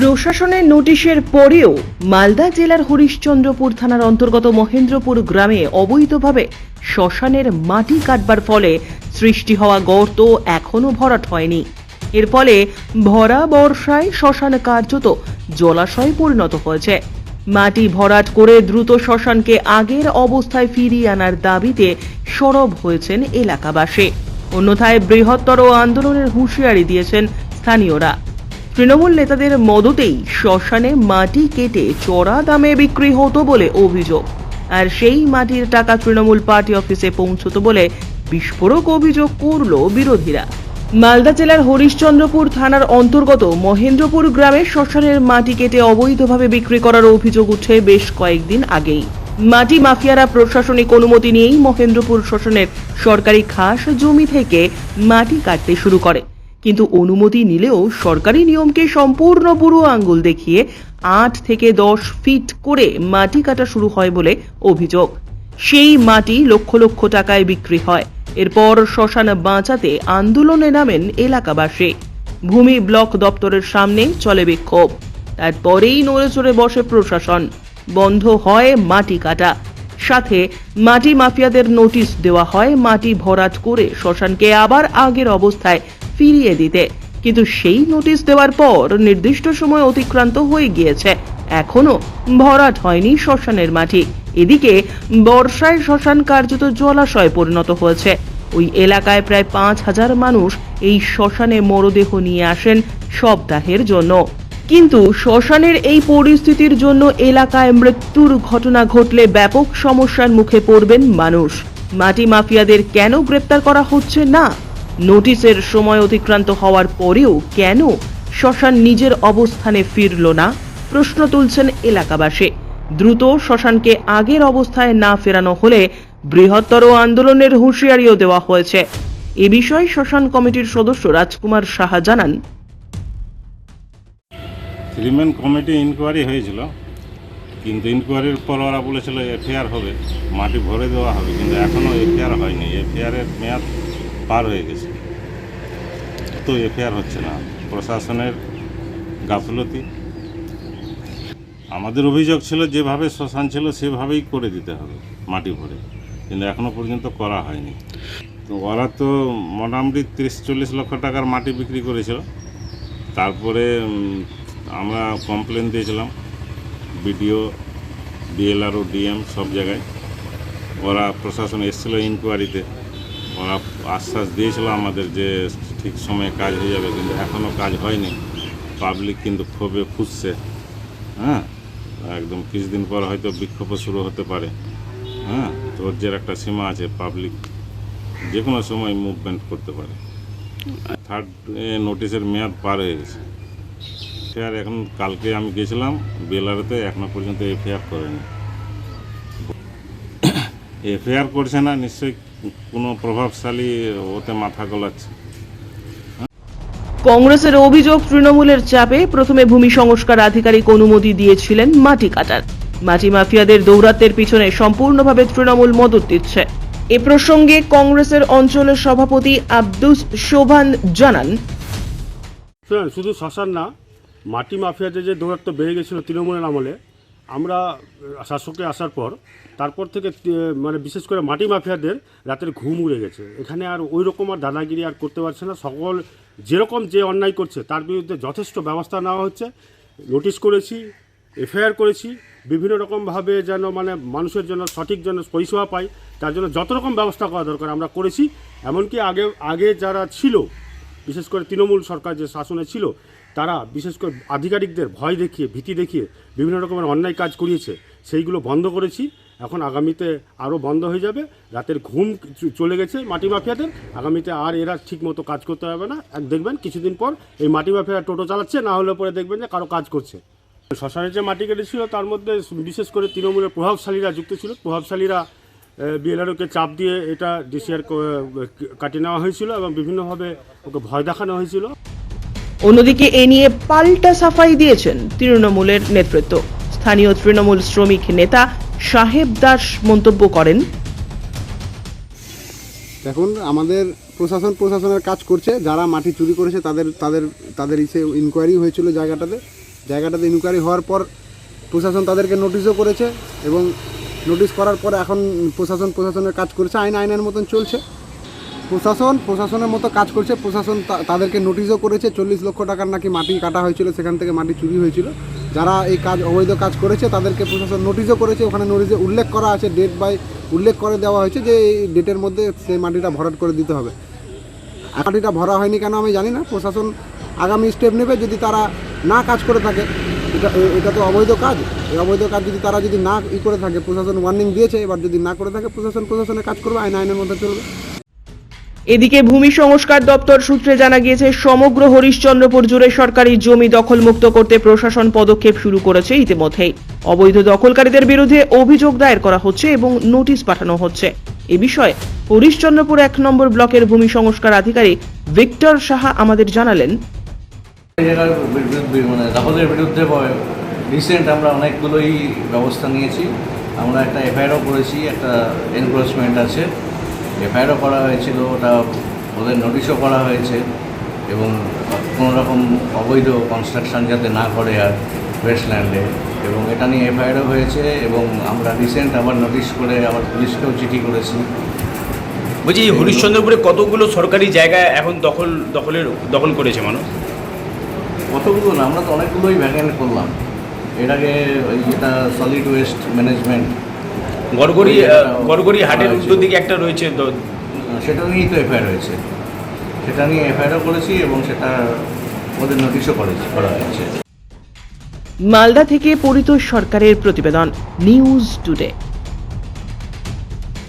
প্রশাসনের নোটিশের পরেও মালদা জেলার হরিশ্চন্দ্রপুর থানার অন্তর্গত মহেন্দ্রপুর গ্রামে অবৈধভাবে শ্মশানের মাটি কাটবার ফলে সৃষ্টি হওয়া গর্ত এখনও ভরাট হয়নি। এর ফলে ভরা বর্ষায় শ্মশান কার্যত জলাশয়ে পরিণত হয়েছে। মাটি ভরাট করে দ্রুত শ্মশানকে আগের অবস্থায় ফিরিয়ে আনার দাবিতে সরব হয়েছেন এলাকাবাসী। অন্যথায় বৃহত্তর আন্দোলনের হুঁশিয়ারি দিয়েছেন স্থানীয়রা। তৃণমূল নেতাদের মদতেই শ্মশানে মাটি কেটে চড়া দামে বিক্রি হতো বলে অভিযোগ। আর সেই মাটির টাকা তৃণমূল পার্টি অফিসে পৌঁছতো বলে বিস্ফোরক অভিযোগ করল বিরোধীরা। মালদা জেলার হরিশ্চন্দ্রপুর থানার অন্তর্গত মহেন্দ্রপুর গ্রামে শ্মশানের মাটি কেটে অবৈধভাবে বিক্রি করার অভিযোগ উঠে বেশ কয়েকদিন আগেই। মাটি মাফিয়ারা প্রশাসনিক অনুমতি নিয়েই মহেন্দ্রপুর শ্মশানের সরকারি খাস জমি থেকে মাটি কাটতে শুরু করে। কিন্তু অনুমতি নিলেও সরকারি নিয়মকে সম্পূর্ণ বুড়ো আঙ্গুল দেখিয়ে আট থেকে দশ ফিট করে মাটি কাটা শুরু হয় বলে অভিযোগ। সেই মাটি লক্ষ লক্ষ টাকায় বিক্রি হয়। এরপর শ্মশান বাঁচাতে আন্দোলনে নামেন এলাকাবাসী। ভূমি ব্লক দপ্তরের সামনে চলে বিক্ষোভ। তারপরেই নড়ে চড়ে বসে প্রশাসন। বন্ধ হয় মাটি কাটা। সাথে মাটি মাফিয়াদের নোটিশ দেওয়া হয় মাটি ভরাট করে শ্মশানকে আবার আগের অবস্থায় ফিরিয়ে দিতে। কিন্তু সেই নোটিশ দেওয়ার পর নির্দিষ্ট সময় অতিক্রান্ত হয়ে গিয়েছে। এখনও ভরাট হয়নি শ্মশানের মাটি। এদিকে বর্ষায় শ্মশান কার্যত জলাশয়ে পরিণত হয়েছে। ওই এলাকায় প্রায় পাঁচ হাজার মানুষ এই শ্মশানে মরদেহ নিয়ে আসেন সপ্তাহের জন্য। কিন্তু শ্মশানের এই পরিস্থিতির জন্য এলাকায় মৃত্যুর ঘটনা ঘটলে ব্যাপক সমস্যার মুখে পড়বেন মানুষ। মাটি মাফিয়াদের কেন গ্রেপ্তার করা হচ্ছে না? নোটিশের সময় অতিক্রান্ত হওয়ার পরেও কেন শ্মশান নিজের অবস্থানে ফিরল না? প্রশ্ন তুলছেন এলাকাবাসী। দ্রুত শ্মশানকে আগের অবস্থায় না ফেরানো হলে বৃহত্তর আন্দোলনের হুঁশিয়ারিও দেওয়া হয়েছে। এ বিষয়ে শ্মশান কমিটির সদস্য রাজকুমার সাহা জানান। থ্রিম্যান কমিটি ইনকোয়ারি হয়েছিল, কিন্তু ইনকোয়ারির পর ওরা বলেছিল এফআইআর হবে, মাটি ভরে দেওয়া হবে, কিন্তু এখনও এফআইআর হয়নি। এফআইআরের মেয়াদ পার হয়ে গেছে। তো এফআইআর হচ্ছে না। প্রশাসনের গাফলতি। আমাদের অভিযোগ ছিল যেভাবে শ্মশান ছিল সেভাবেই করে দিতে হবে মাটি ভরে। কিন্তু এখনও পর্যন্ত করা হয়নি। তো ওরা তো মোটামুটি তিরিশ, চল্লিশ লক্ষ টাকার মাটি বিক্রি করেছিল। তারপরে আমরা কমপ্লেন দিয়েছিলাম। বিডিও ডিএলআরও ডিএম সব জায়গায়। ওরা প্রশাসন এসেছিল ইনকোয়ারিতে ওরা আশ্বাস দিয়েছিল আমাদের যে ঠিক সময়ে কাজ হয়ে যাবে, কিন্তু এখনও কাজ হয়নি। পাবলিক কিন্তু ক্ষোভে ফুসছে। হ্যাঁ? একদম কিছুদিন পর হয়তো বিক্ষোভও শুরু হতে পারে। হ্যাঁ? ধৈর্যের একটা সীমা আছে পাবলিক যে কোনো সময় মুভমেন্ট করতে পারে। থার্ড নোটিশের মেয়াদ পার হয়ে গেছে। এফআইআর এখন কালকে আমি গেছিলাম, বেলারেতে এখনও পর্যন্ত এফআইআর করেনি। এফআইআর করছে না, নিশ্চয়ই কোনো প্রভাবশালী ওতে মাথা গলাচ্ছে। কংগ্রেসের অভিযোগ তৃণমূলের চাপে প্রথমে ভূমি সংস্কার আধিকারিক অনুমতি দিয়েছিলেন মাটি কাটার। মাটি মাফিয়াদের দৌরাত্মের পিছনে সম্পূর্ণভাবে তৃণমূল মদত দিচ্ছে। এ প্রসঙ্গে কংগ্রেসের অঞ্চলের সভাপতি আব্দুস শোভান জানান শুধু শ্মশান না, মাটি মাফিয়াদের যে দৌরাত্ম বেড়ে গেছিল তৃণমূলের আমলে আমরা শাসকে আসার পর, তারপর থেকে মানে বিশেষ করে মাটি মাফিয়াদের রাতের ঘুম উড়ে গেছে। এখানে আর ওই রকম আর দাদাগিরি আর করতে পারছে না। সকল, যেরকম যে অন্যায় করছে, তার বিরুদ্ধে যথেষ্ট ব্যবস্থা নেওয়া হচ্ছে। নোটিশ করেছি, এফআইআর করেছি। বিভিন্ন রকমভাবে যেন মানে মানুষের জন্য সঠিক যেন পরিষেবা পায় তার জন্য যত রকম ব্যবস্থা করা দরকার আমরা করেছি। এমনকি আগে আগে যারা ছিল, বিশেষ করে তৃণমূল সরকার যে শাসনে ছিল তারা বিশেষ করে আধিকারিকদের ভয় দেখিয়ে, ভীতি দেখিয়ে বিভিন্ন রকমের অন্যায় কাজ করিয়েছে, সেইগুলো বন্ধ করেছি। এখন আগামীতে আরও বন্ধ হয়ে যাবে। রাতের ঘুম চলে গেছে মাটি মাফিয়াদের। আগামীতে আর এরা ঠিক মতো কাজ করতে হবে না। এক দেখবেন কিছুদিন পর এই মাটি মাফিয়া টোটো চালাচ্ছে, না হলে পরে দেখবেন যে কারও কাজ করছে। শ্মশানের যে মাটি কেটেছিল, তার মধ্যে বিশেষ করে তৃণমূলের প্রভাবশালীরা যুক্ত ছিল। প্রভাবশালীরা বিএলআরওকে চাপ দিয়ে এটা ডিসিআর কাটিয়ে নেওয়া হয়েছিল এবং বিভিন্নভাবে ওকে ভয় দেখানো হয়েছিল। অন্যদিকে এ নিয়ে পাল্টা সাফাই দিয়েছেন তৃণমূলের নেতৃত্ব। স্থানীয় তৃণমূল শ্রমিক নেতা সাহেব দাস মন্তব্য করেন। দেখুন, আমাদের প্রশাসন প্রশাসনের কাজ করছে। যারা মাটি চুরি করেছে, তাদের তাদের তাদের ইসে ইনকোয়ারি হয়েছিল জায়গাটাতে। জায়গাটাতে ইনকোয়ারি হওয়ার পর প্রশাসন তাদেরকে নোটিশও করেছে এবং নোটিশ করার পর এখন প্রশাসন প্রশাসনের কাজ করছে। আইন, আইনের মতন চলছে। প্রশাসন, প্রশাসনের মতো কাজ করছে। প্রশাসন তাদেরকে নোটিশও করেছে, চল্লিশ লক্ষ টাকার নাকি মাটি কাটা হয়েছিল, সেখান থেকে মাটি চুরি হয়েছিল। যারা এই কাজ, অবৈধ কাজ করেছে, তাদেরকে প্রশাসন নোটিশও করেছে। ওখানে নোটিশে উল্লেখ করা আছে ডেট বাই উল্লেখ করে দেওয়া হয়েছে যে এই ডেটের মধ্যে সেই মাটিটা ভরাট করে দিতে হবে। মাটিটা ভরা হয়নি কেন আমি জানি না। প্রশাসন আগামী স্টেপ নেবে যদি তারা না কাজ করে থাকে। এটা এটা তো অবৈধ কাজ। এই অবৈধ কাজ যদি তারা যদি না ই করে থাকে, প্রশাসন ওয়ার্নিং দিয়েছে। এবার যদি না করে থাকে, প্রশাসন, প্রশাসনের কাজ করবে, আইন, আইনের মধ্যে চলবে। এদিকে ভূমি সংস্কার দপ্তর সূত্রে জানা গিয়েছে, সমগ্র হরিশ্চন্দ্রপুর জুড়ে সরকারি জমি দখলমুক্ত করতে প্রশাসন পদক্ষেপ শুরু করেছে ইতিমধ্যেই অবৈধ দখলকারীদের বিরুদ্ধে অভিযোগ দায়ের করা হচ্ছে এবং নোটিশ পাঠানো হচ্ছে। এ বিষয়ে হরিশ্চন্দ্রপুর এক নম্বর ব্লকের ভূমি সংস্কার আধিকারিক ভিক্টর সাহা আমাদের জানালেন। মানে দখলের বিরুদ্ধে রিসেন্ট আমরা অনেকগুলোই ব্যবস্থা নিয়েছি। আমরা একটা এফআইআরও করেছি, একটা এনক্রোচমেন্ট আছে। এফআইআরও করা হয়েছিল ওটা ওদের নোটিশও করা হয়েছে এবং কোনো রকম অবৈধ কনস্ট্রাকশন যাতে না করে আর ওয়েস্টল্যান্ডে এবং এটা নিয়ে এফআইআরও হয়েছে এবং আমরা রিসেন্ট আবার নোটিশ করে আবার পুলিশকেও চিঠি করেছি। বলছি এই হরিশ্চন্দ্রপুরে কতগুলো সরকারি জায়গা এখন দখল দখলের দখল করেছে মানুষ? কতগুলো না আমরা তো অনেকগুলোই ভ্যাকেন্ট করলাম। এর আগে ওই যেটা solid waste management Gorgori Gorgori হাটের উত্তর দিকে একটা রয়েছে তো? সেটা নিয়েই তো এফআইআর রয়েছে সেটা নিয়ে এফআইআরও করেছি এবং সেটা ওদের নোটিশও করেছি করা হয়েছে। মালদা থেকে পরিতোষ সরকারের প্রতিবেদন নিউজ টুডে।